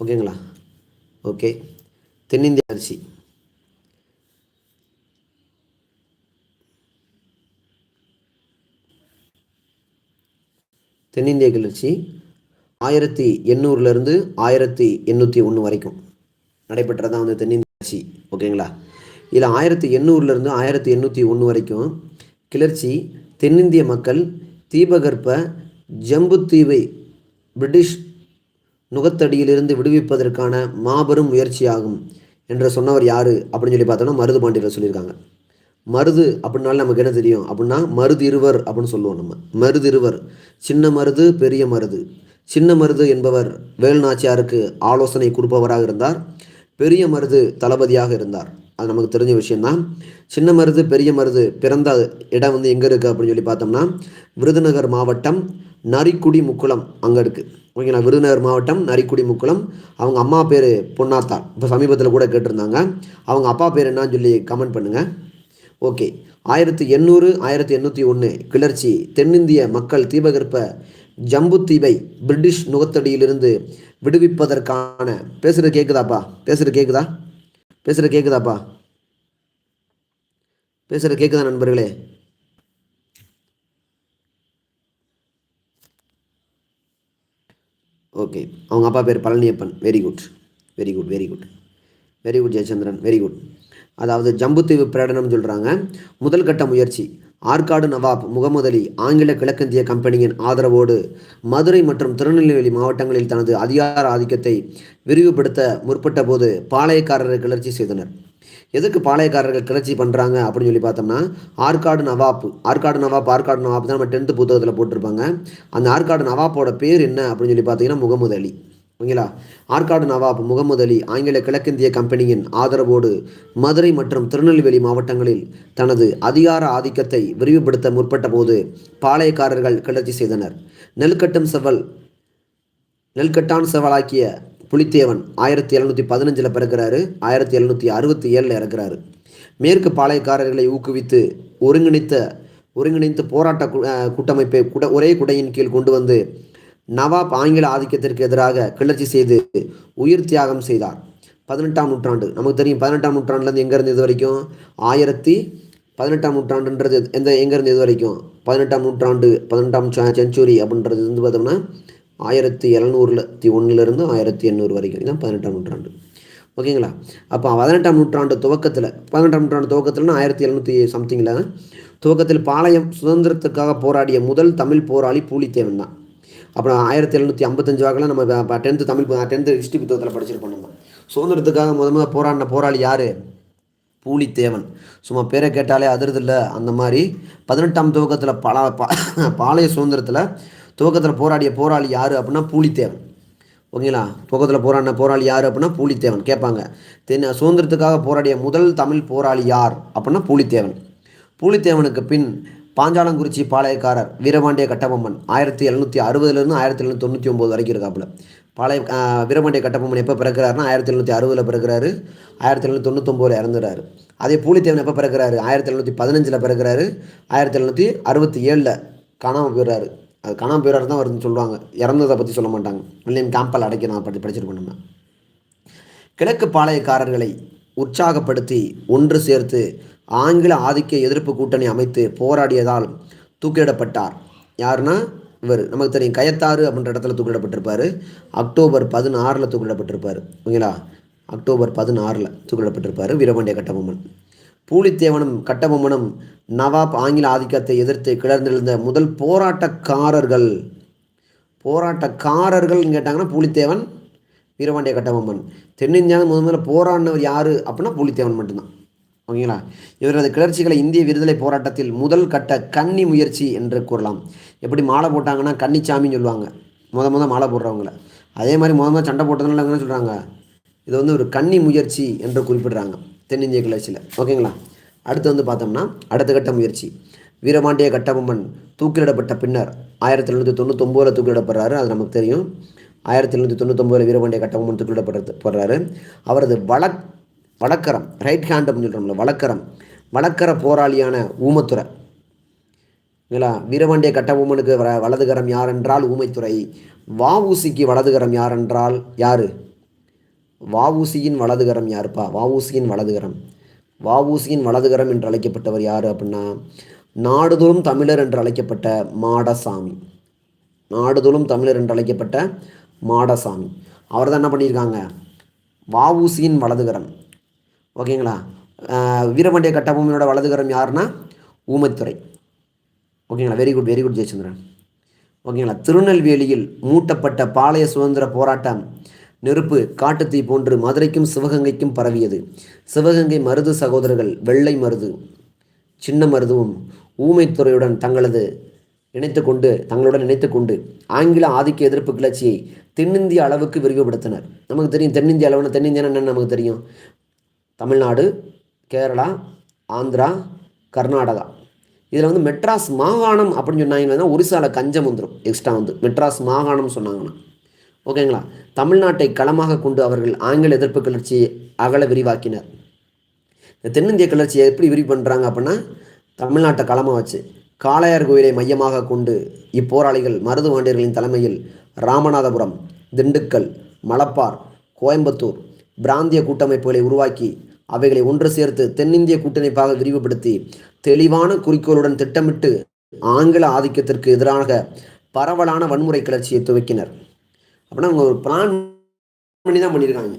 ஓகேங்களா? ஓகே. தென்னிந்திய அரிசி. தென்னிந்திய கிளர்ச்சி ஆயிரத்தி எண்ணூறுலேருந்து ஆயிரத்தி எண்ணூற்றி ஒன்று வரைக்கும். நடைபெற்றதான் வந்து தென்னிந்திய கிளர்ச்சி. ஓகேங்களா? இதில் ஆயிரத்தி எண்ணூறுலேருந்து ஆயிரத்தி எண்ணூற்றி ஒன்று வரைக்கும் கிளர்ச்சி தென்னிந்திய மக்கள் தீபகற்ப ஜம்புத்தீவை பிரிட்டிஷ் நுகத்தடியிலிருந்து விடுவிப்பதற்கான மாபெரும் முயற்சியாகும் என்று சொன்னவர் யார்? அப்படின்னு சொல்லி பார்த்தோம்னா மருது பாண்டியர் சொல்லியிருக்காங்க. மருது அப்படின்னாலும் நமக்கு என்ன தெரியும்? அப்படின்னா மருதிருவர் அப்படின்னு சொல்லுவோம் நம்ம. மருதிருவர். சின்ன மருது பெரிய மருது. சின்ன மருது என்பவர் வேலுநாச்சியாருக்கு ஆலோசனை கொடுப்பவராக இருந்தார். பெரிய மருது தளபதியாக இருந்தார். அது நமக்கு தெரிஞ்ச விஷயம்தான். சின்ன மருது பெரிய மருது பிறந்த இடம் வந்து எங்கே இருக்குது அப்படின்னு சொல்லி பார்த்தோம்னா விருதுநகர் மாவட்டம் நரிக்குடி முக்குளம் அங்கே இருக்குது ஓகேங்களா விருதுநகர் மாவட்டம் நரிக்குடி முக்குளம். அவங்க அம்மா பேர் பொன்னாத்தா. இப்போ சமீபத்தில் கூட கேட்டிருந்தாங்க. அவங்க அப்பா பேர் என்னன்னு சொல்லி கமெண்ட் பண்ணுங்கள் ஓகே ஆயிரத்தி எண்ணூறு ஆயிரத்தி எண்ணூற்றி ஒன்று கிளர்ச்சி தென்னிந்திய மக்கள் தீபகற்ப ஜம்பு தீபை பிரிட்டிஷ் நுகத்தடியிலிருந்து விடுவிப்பதற்கான பேசுகிறது கேட்குதாப்பா பேசுகிறது கேட்குதா பேசுகிறது கேட்குதாப்பா பேசுகிற கேட்குதா நண்பர்களே? ஓகே அவங்க அப்பா பேர் Palaniappan. Very good very good very good very good Jayachandran. Very good அதாவது ஜம்புத்தீவு பிரகடனம் சொல்கிறாங்க முதல் கட்ட முயற்சி. ஆற்காடு நவாப் முகமதலி ஆங்கில கிழக்கிந்திய கம்பெனியின் ஆதரவோடு மதுரை மற்றும் திருநெல்வேலி மாவட்டங்களில் தனது அதிகார ஆதிக்கத்தை விரிவுபடுத்த முற்பட்ட போது பாளையக்காரர்கள் கிளர்ச்சி செய்தனர். எதுக்கு பாளையக்காரர்கள் கிளர்ச்சி பண்ணுறாங்க அப்படின்னு சொல்லி பார்த்தோம்னா ஆற்காடு நவாப் ஆற்காடு நவாப் ஆற்காடு நவாப் தான் நம்ம டென்த்து புத்தகத்தில் போட்டிருப்பாங்க. அந்த ஆற்காடு நவாப்போட பேர் என்ன அப்படின்னு சொல்லி பார்த்தீங்கன்னா முகமது அலி. ஓகேங்களா? ஆற்காடு நவாப் முகமது அலி ஆங்கில கிழக்கிந்திய கம்பெனியின் ஆதரவோடு மதுரை மற்றும் திருநெல்வேலி மாவட்டங்களில் தனது அதிகார ஆதிக்கத்தை விரிவுபடுத்த முற்பட்ட போது பாளையக்காரர்கள் கிளர்ச்சி செய்தனர். நெல்கட்டும் செவல் நெல்கட்டான் செவலாக்கிய புலித்தேவன் ஆயிரத்தி எழுநூற்றி பதினஞ்சில் பிறக்கிறாரு ஆயிரத்தி எழுநூற்றி அறுபத்தி ஏழில் இறக்குறாரு. மேற்கு பாளையக்காரர்களை ஊக்குவித்து ஒருங்கிணைத்த ஒருங்கிணைந்த போராட்ட கூட்டமைப்பை குட ஒரே குடையின் கீழ் கொண்டு வந்து நவாப் ஆங்கில ஆதிக்கத்திற்கு எதிராக கிளர்ச்சி செய்து உயிர் தியாகம் செய்தார். பதினெட்டாம் நூற்றாண்டு நமக்கு தெரியும் பதினெட்டாம் நூற்றாண்டுலேருந்து எங்கேருந்து இது வரைக்கும்? ஆயிரத்தி பதினெட்டாம் நூற்றாண்டுன்றது எந்த எங்கேருந்து இது வரைக்கும்? பதினெட்டாம் நூற்றாண்டு பதினெட்டாம் செஞ்சுரி அப்படின்றது வந்து பார்த்தோம்னா ஆயிரத்தி எழுநூறுலத்தி ஒன்றுலேருந்து ஆயிரத்தி எண்ணூறு வரைக்கும். இதான் பதினெட்டாம் நூற்றாண்டு. ஓகேங்களா? அப்போ பதினெட்டாம் நூற்றாண்டு துவக்கத்தில் பதினெட்டாம் நூற்றாண்டு துவக்கத்தில்னா ஆயிரத்தி எழுநூற்றி சம்திங்கில் துவக்கத்தில் பாளையம் சுதந்திரத்துக்காக போராடிய முதல் தமிழ் போராளி பூலித்தேவன் தான். அப்புறம் ஆயிரத்தி எழுநூற்றி ஐம்பத்தஞ்சு வாக்கில் நம்ம டென்த்து தமிழ் டென்த்து ஹிஸ்ட்ரி புத்தகத்தில் படிச்சிருப்போம் நம்ம சுதந்திரத்துக்காக முத முத போராடின போராளி யார்? பூலித்தேவன். சும்மா பேரை கேட்டாலே அதிர்தில்லை அந்த மாதிரி பதினெட்டாம் துவக்கத்தில் பல பா பாளைய சுதந்திரத்தில் துவக்கத்தில் போராடிய போராளி யார் அப்படின்னா பூலித்தேவன். ஓகேங்களா? துவக்கத்தில் போராடின போராளி யார் அப்படின்னா பூலித்தேவன். கேட்பாங்க. தென் சுதந்திரத்துக்காக போராடிய முதல் தமிழ் போராளி யார் அப்படின்னா பூலித்தேவன். பூலித்தேவனுக்கு பின் பாஞ்சாலங்குறிச்சி பாளையக்காரர் வீரபாண்டிய கட்டபொம்மன் ஆயிரத்தி எழுநூற்றி அறுபதுலேருந்து ஆயிரத்தி எழுநூற்றி தொண்ணூற்றி ஒம்பது வரைக்கும் இருக்காப்புல. பாளைய வீரபாண்டிய கட்டபொம்மன் எப்போ பிறக்கிறாருன்னா ஆயிரத்தி எழுநூற்றி அறுபதில் பிறக்கிறாரு. ஆயிரத்தி எழுநூற்றி தொண்ணூத்தொம்போதில் இறந்துறாரு. அதே பூலித்தேவன் எப்போ பிறக்கிறாரு? ஆயிரத்தி எழுநூற்றி பதினஞ்சில் பிறக்கிறாரு. ஆயிரத்தி எழுநூற்றி அறுபத்தி ஏழில் காணாமல் போயிடுறாரு. அது காணாமல் போயிடுறாரு தான் வருதுன்னு சொல்லுவாங்க இறந்ததை பற்றி சொல்ல மாட்டாங்க. வில்லியம் கேம்பல் அடைக்க நான் படி படிச்சிருப்போம் நம்ம. கிழக்கு பாளையக்காரர்களை உற்சாகப்படுத்தி ஒன்று சேர்த்து ஆங்கில ஆதிக்க எதிர்ப்பு கூட்டணி அமைத்து போராடியதால் தூக்கிலிடப்பட்டார். யாருன்னா? இவர். நமக்கு தெரியும். கயத்தாறு அப்படின்ற இடத்துல தூக்கிலிடப்பட்டிருப்பார். அக்டோபர் பதினாறில் தூக்கிலிடப்பட்டிருப்பார். ஓகேங்களா? அக்டோபர் பதினாறில் தூக்கிலிடப்பட்டிருப்பார் வீரபாண்டிய கட்டபொம்மன். பூலித்தேவனும் கட்டபொம்மனும் நவாப் ஆங்கில ஆதிக்கத்தை எதிர்த்து கிளர்ந்தெழுந்த முதல் போராட்டக்காரர்கள். போராட்டக்காரர்கள்னு கேட்டாங்கன்னா பூலித்தேவன் வீரபாண்டிய கட்டபொம்மன். தென்னிந்தியாவில் முதல் முதல்ல போராடினவர் யார் அப்படின்னா பூலித்தேவன் மட்டும்தான். ஓகேங்களா? இவரது கிளர்ச்சிகளை இந்திய விடுதலை போராட்டத்தில் முதல் கட்ட கன்னி முயற்சி என்று கூறலாம். எப்படி மாலை போட்டாங்கன்னா கன்னிச்சாமின்னு சொல்லுவாங்க. முத முத மாலை போடுறவங்கள. அதே மாதிரி முத முத சண்டை போட்டதுனால என்ன சொல்கிறாங்க இது வந்து ஒரு கன்னி முயற்சி என்று குறிப்பிடுறாங்க. தென்னிந்திய கிளர்ச்சியில். ஓகேங்களா? அடுத்து வந்து பார்த்தோம்னா அடுத்த கட்ட முயற்சி. வீரபாண்டிய கட்டபொம்மன் தூக்கிலிடப்பட்ட பின்னர் ஆயிரத்தி எழுநூற்றி தொண்ணூத்தொம்போதில் தூக்கிலிடப்படுறாரு அது நமக்கு தெரியும். ஆயிரத்தி எழுநூற்றி தொண்ணூத்தொம்போதில் வீரபாண்டிய கட்டபொம்மன் தூக்கிலிடப்படுறது போடுறாரு அவரது வழக் வழக்கரம் ரைட் ஹேண்ட் அப்படின்னு சொல்கிறோம்ல வழக்கரம் வழக்கர போராளியான ஊமத்துறை. இல்லைங்களா வீரபாண்டிய கட்டபொம்மனுக்கு வலதுகரம் யார் என்றால் ஊமைத்துறை வாவூசிக்கு வலதுகரம் யார் என்றால் யார்? வாவூசியின் வலதுகரம் யாருப்பா? வாவூசியின் வலதுகரம். வாவூசியின் வலதுகரம் என்று அழைக்கப்பட்டவர் யார் அப்படின்னா நாடுதோறும் தமிழர் என்று அழைக்கப்பட்ட மாடசாமி. நாடுதோறும் தமிழர் என்று அழைக்கப்பட்ட மாடசாமி. அவர் தான் என்ன பண்ணியிருக்காங்க? வாவூசியின் வலதுகரம். ஓகேங்களா? வீரமண்டிய வீரபாண்டிய கட்டபொம்மனோட வலதுகரம் யாருன்னா? ஊமைத்துறை. ஓகேங்களா? Very good very good Jayachandran. ஓகேங்களா? திருநெல்வேலியில் மூட்டப்பட்ட பாளைய சுதந்திர போராட்டம் நெருப்பு காட்டுத்தீ போன்று மதுரைக்கும் சிவகங்கைக்கும் பரவியது. சிவகங்கை மருது சகோதரர்கள் வெள்ளை மருது. சின்ன மருதுவும் ஊமைத்துறையுடன் தங்களது இணைத்து கொண்டு தங்களுடன் இணைத்து கொண்டு ஆங்கில ஆதிக்க எதிர்ப்பு கிளர்ச்சியை தென்னிந்திய அளவுக்கு விரிவுபடுத்தினர். நமக்கு தெரியும் தென்னிந்திய அளவுனா தென்னிந்தியானா என்னன்னு நமக்கு தெரியும். தமிழ்நாடு கேரளா ஆந்திரா கர்நாடகா. இதில் வந்து மெட்ராஸ் மாகாணம் அப்படின்னு சொன்னாங்கன்னா ஒரிசாவில் கஞ்சம் வந்துடும் எக்ஸ்ட்ரா வந்து. மெட்ராஸ் மாகாணம் சொன்னாங்கன்னா. ஓகேங்களா? தமிழ்நாட்டை களமாக கொண்டு அவர்கள் ஆங்கில எதிர்ப்பு கிளர்ச்சியை அகல விரிவாக்கினர். இந்த தென்னிந்திய கிளர்ச்சியை எப்படி விரிவு பண்ணுறாங்க அப்படின்னா தமிழ்நாட்டை களமாக வச்சு காளையார் கோயிலை மையமாக கொண்டு இப்போராளிகள் மருது வாண்டியர்களின் தலைமையில் ராமநாதபுரம் திண்டுக்கல் மலப்பார் கோயம்புத்தூர் பிராந்திய கூட்டமைப்புகளை உருவாக்கி அவைகளை ஒன்று சேர்த்து தென்னிந்திய கூட்டமைப்பாக விரிவுபடுத்தி தெளிவான குறிக்கோளுடன் திட்டமிட்டு ஆங்கில ஆதிக்கத்திற்கு எதிராக பரவலான வன்முறை கிளர்ச்சியை துவக்கினர். அப்படின்னா அவங்க ஒரு பிளான் பண்ணி தான் பண்ணியிருக்காங்க.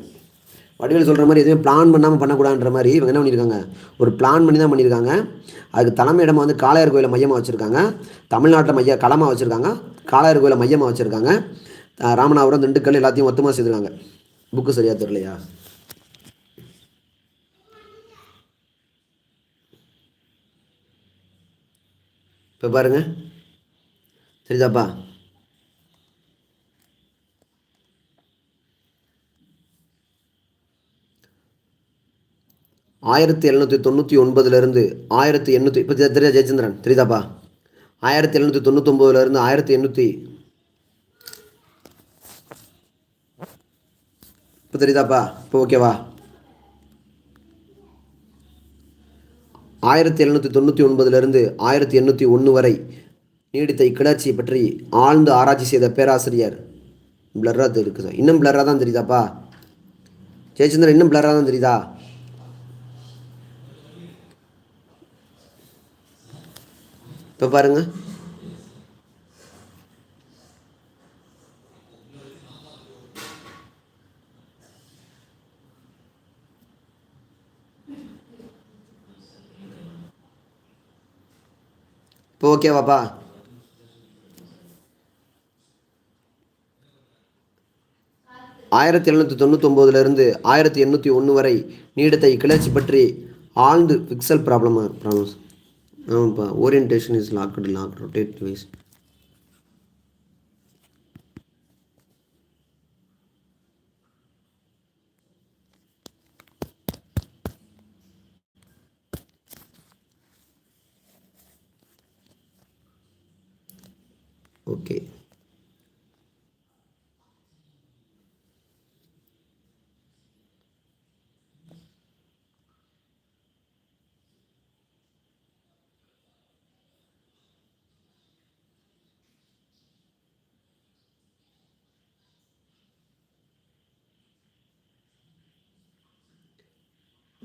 வடிவேல் சொல்கிற மாதிரி எதுவுமே பிளான் பண்ணாமல் பண்ணக்கூடாதுன்ற மாதிரி இவங்க என்ன பண்ணியிருக்காங்க? ஒரு பிளான் பண்ணி தான் பண்ணியிருக்காங்க. அதுக்கு தலைமையிடமாக வந்து காளையார் கோயிலை மையமாக வச்சுருக்காங்க. தமிழ்நாட்டில் மைய களமாக வச்சுருக்காங்க. காளையார் கோயிலை மையமாக வச்சுருக்காங்க. ராமநாதபுரம் திண்டுக்கல் எல்லாத்தையும் மொத்தமாக செய்திருக்காங்க. புக்கு சரியாக தெரியலையா? இப்போ பாருங்கள் சரிதாப்பா ஆயிரத்தி எழுநூற்றி தொண்ணூற்றி ஒன்பதுலேருந்து ஆயிரத்தி எண்ணூற்றி இப்போ தெரியா ஜெயச்சந்திரன் தெரியுதாப்பா? ஆயிரத்தி எழுநூற்றி தொண்ணூத்தொம்பதுலேருந்து ஆயிரத்தி எண்ணூற்றி இப்போ தெரியுதாப்பா? இப்போ ஓகேவா? ஆயிரத்தி எழுநூற்றி தொண்ணூற்றி ஒன்பதுலேருந்து ஆயிரத்தி எண்ணூற்றி ஒன்று வரை நீடித்த இக்கிளர்ச்சி பற்றி ஆழ்ந்து ஆராய்ச்சி செய்த பேராசிரியர் பிளர்ராக இருக்குது சார். இன்னும் பிளர்ராக தான் தெரியுதாப்பா? ஜெயச்சந்திரன் இன்னும் பிளர்ராக தான் தெரியுதா? இப்போ பாருங்க. இப்போ ஓகேவாப்பா ஆயிரத்தி எழுநூற்றி தொண்ணூத்தொம்போதுலேருந்து ஆயிரத்தி எண்ணூற்றி ஒன்று வரை நீடித்த கிளர்ச்சி பற்றி ஆழ்ந்து பிக்சல் ப்ராப்ளம் ப்ராப்ளம்ஸ் ஆமாப்பா orientation is locked lock rotate wise okay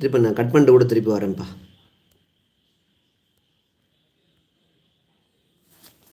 திருப்பி நான் கட் பண்ணிட்டு கூட திருப்பி வரேன்ப்பா.